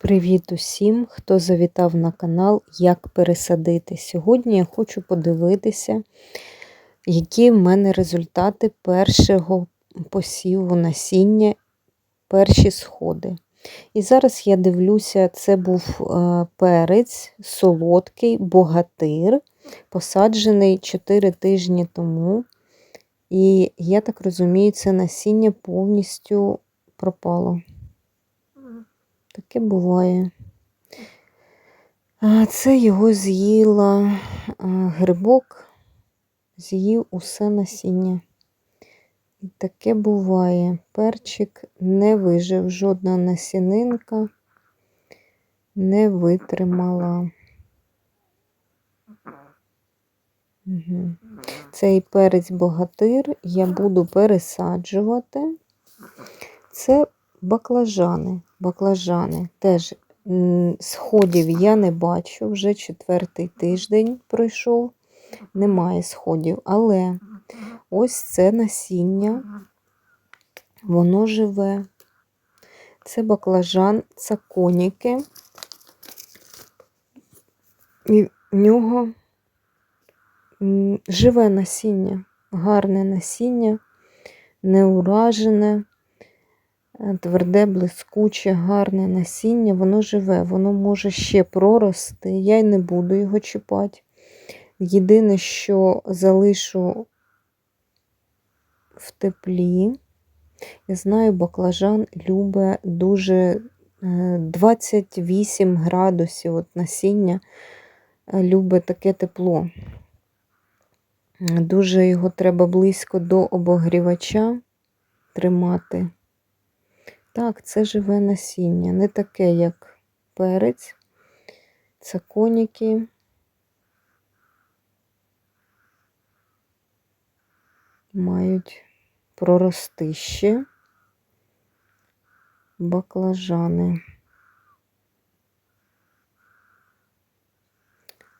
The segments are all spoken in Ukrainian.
Привіт усім, хто завітав на канал Як пересадити. Сьогодні я хочу подивитися, які в мене результати першого посіву насіння, перші сходи. І зараз я дивлюся, це був е, перець солодкий, богатир, посаджений 4 тижні тому. І я так розумію, це насіння повністю пропало. Таке буває. Це його з'їла грибок, з'їв усе насіння. І таке буває. Перчик не вижив, жодна насінинка не витримала. Угу. Цей перець богатир я буду пересаджувати. Це баклажани. Баклажани теж сходів я не бачу, вже четвертий тиждень пройшов, немає сходів. Але ось це насіння, воно живе. Це баклажан цаконіки. І в нього живе насіння, гарне насіння, неуражене. Тверде, блискуче, гарне насіння, воно живе, воно може ще прорости. Я й не буду його чіпати. Єдине, що залишу в теплі, я знаю, баклажан любить дуже 28 е, градусів от насіння, е, любить таке тепло. Дуже його треба близько до обогрівача тримати. Так, це живе насіння, не таке, як перець, це коніки. Мають прорости ще баклажани.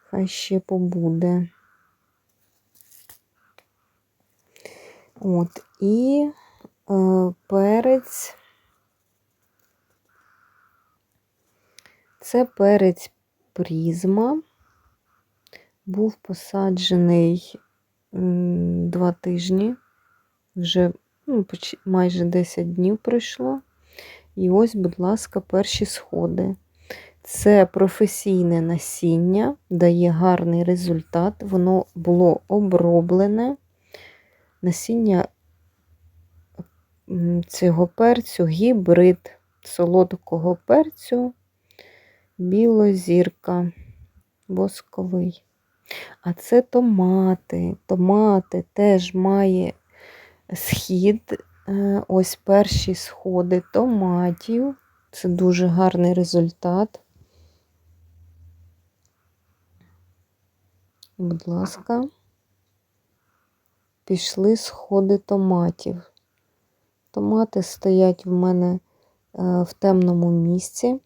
Хай ще побуде. От, і е, перець Це перець прізма, був посаджений два тижні, вже ну, майже 10 днів пройшло. І ось, будь ласка, перші сходи. Це професійне насіння, дає гарний результат. Воно було оброблене. Насіння цього перцю, гібрид солодкого перцю білозірка восковий. А це томати. Томати теж має схід, е, ось перші сходи томатів. Це дуже гарний результат. Будь ласка, пішли сходи томатів. Томати стоять в мене е, в темному місці.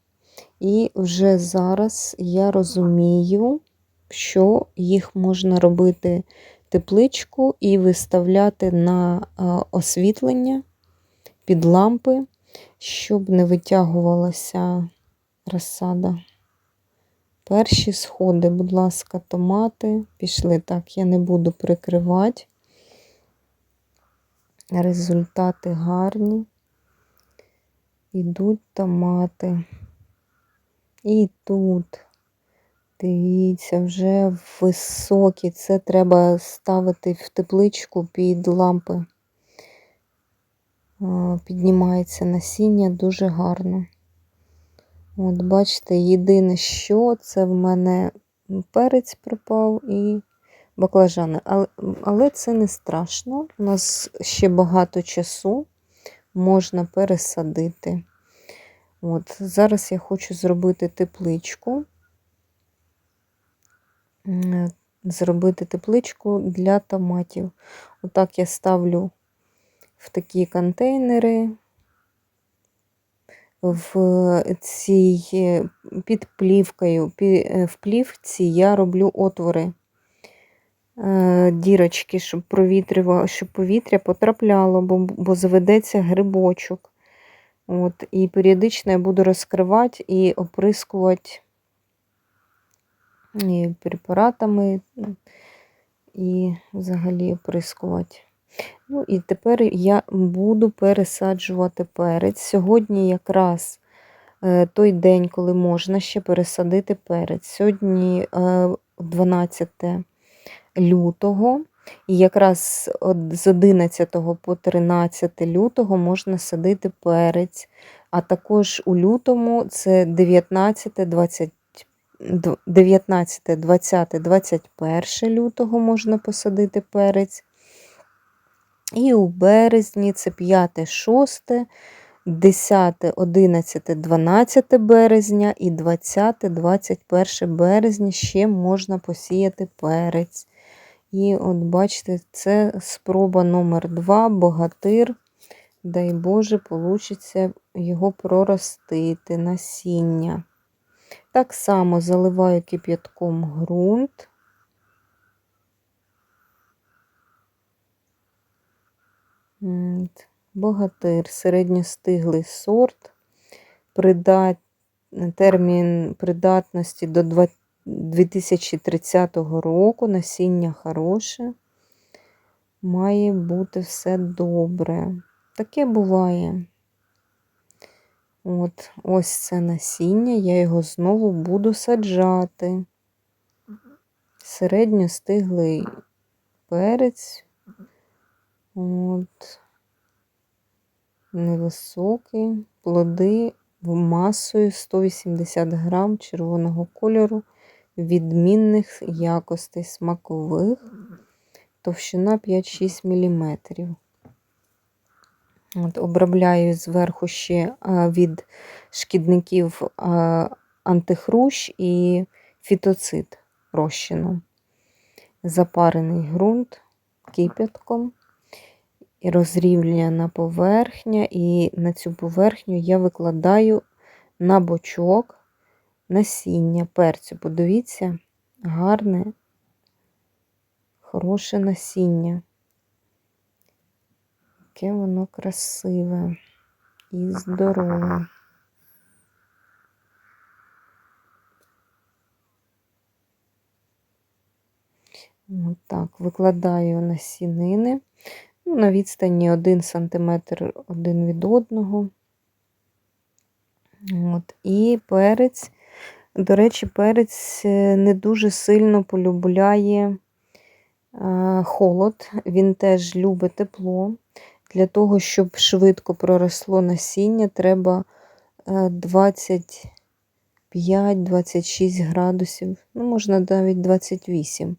І вже зараз я розумію, що їх можна робити тепличку і виставляти на освітлення під лампи, щоб не витягувалася розсада. Перші сходи, будь ласка, томати пішли так, я не буду прикривати. Результати гарні. Ідуть томати. І тут, дивіться, вже високі. Це треба ставити в тепличку під лампи. Піднімається насіння дуже гарно. От, бачите, єдине, що це в мене перець пропав і баклажани. Але, але це не страшно. У нас ще багато часу можна пересадити. От, Зараз я хочу зробити тепличку, зробити тепличку для томатів. Отак я ставлю в такі контейнери. В цій під плівкою, в плівці я роблю отвори, е, дірочки, щоб щоб повітря потрапляло, бо заведеться грибочок. От, І періодично я буду розкривати і оприскувати і препаратами, і взагалі оприскувати. Ну, і тепер я буду пересаджувати перець. Сьогодні якраз е, той день, коли можна ще пересадити перець. Сьогодні 12 е, лютого. І якраз з 11 по 13 лютого можна садити перець, а також у лютому це 19, 20, 19, 20, 21 лютого можна посадити перець. І у березні це 5, 6, 10, 11, 12 березня і 20, 21 березня ще можна посіяти перець. І от бачите, це спроба номер 2 богатир. Дай Боже, вийде його проростити, насіння. Так само заливаю кип'ятком ґрунт. Богатир, середньостиглий сорт, придат... термін придатності до 2030 року, насіння хороше, має бути все добре. Таке буває. От, Ось це насіння, я його знову буду саджати. Середньостиглий перець. От. Невисокий, плоди масою 180 грам червоного кольору, відмінних якостей смакових, товщина 5-6 мм. От, Обробляю зверху ще від шкідників антихрущ і фітоцид розчином. Запарений ґрунт кипятком і розрівняна поверхня, і на цю поверхню я викладаю на бочок насіння перцю. Подивіться, гарне, хороше насіння. Яке воно красиве і здорове. Отак, викладаю насінини ну, на відстані 1 см один від одного. От, І перець, до речі, перець е, не дуже сильно полюбляє е, холод, він теж любить тепло. Для того, щоб швидко проросло насіння, треба 25-26 е, градусів, ну, можна навіть 28.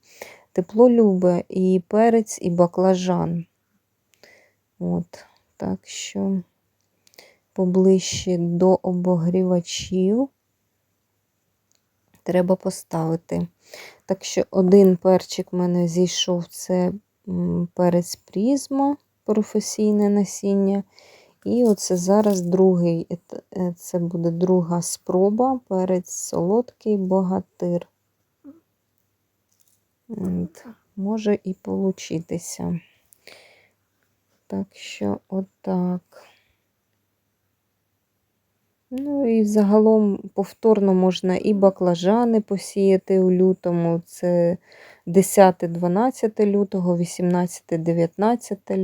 Тепло любить і перець, і баклажан. От, Так що поближче до обогрівачів треба поставити. Так що один перчик в мене зійшов це перець призма професійне насіння. І оце зараз другий, е, це буде друга спроба, перець солодкий богатир. От, Може і получитися. Так що, отак. Ну і загалом повторно можна і баклажани посіяти у лютому. Це 10-12 лютого, 18-19 лютого.